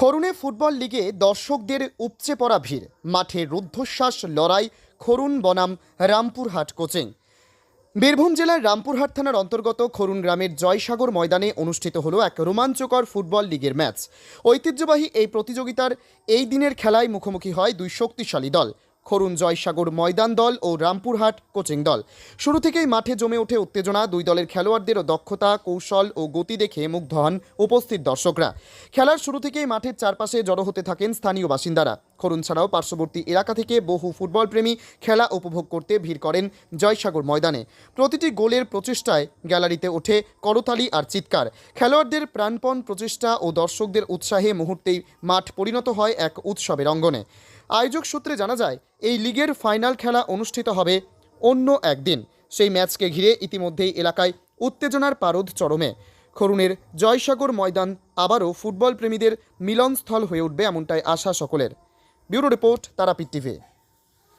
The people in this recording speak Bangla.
খরুনে ফুটবল লিগে দর্শকদের উপচে পড়া ভিড়। মাঠে রুদ্ধশ্বাস লড়াই, খরুন বনাম, রামপুরহাট কোচিং। বীরভূম জেলার রামপুরহাট থানার অন্তর্গত খরুন গ্রামের জয়সাগর ময়দানে অনুষ্ঠিত হল এক রোমাঞ্চকর ফুটবল লিগের ম্যাচ। ঐতিহ্যবাহী এই প্রতিযোগিতার এই দিনের খেলায় মুখোমুখি হয় দুই শক্তিশালী দল। খরুন জয়সাগর ময়দান দল ও রামপুরহাট কোচিং দল। শুরু থেকেই মাঠে জমে ওঠে উত্তেজনা। দুই দলের খেলোয়াড়দেরও দক্ষতা, কৌশল ও গতি দেখে মুগ্ধ হন উপস্থিত দর্শকরা। খেলার শুরু থেকেই মাঠের চারপাশে জড়ো হতে থাকেন স্থানীয় বাসিন্দারা। খরুন ছাড়াও পার্শ্ববর্তী এলাকা থেকে বহু ফুটবল প্রেমী খেলা উপভোগ করতে ভিড় করেন জয়সাগর ময়দানে। প্রতিটি গোলের প্রচেষ্টায় গ্যালারিতে ওঠে করতালি আর চিৎকার। খেলোয়াড়দের প্রাণপণ প্রচেষ্টা ও দর্শকদের উৎসাহে মুহূর্তেই মাঠ পরিণত হয় এক উৎসবের অঙ্গনে। আয়োজক সূত্রে জানা যায়, এই লিগের ফাইনাল খেলা অনুষ্ঠিত হবে অন্য একদিন। সেই ম্যাচকে ঘিরে ইতিমধ্যেই এলাকায় উত্তেজনার পারদ চরমে। খরুণের জয়সাগর ময়দান আবারও ফুটবল প্রেমীদের মিলনস্থল হয়ে উঠবে এমনটাই আশা সকলের। Bureau report Tarapith TV.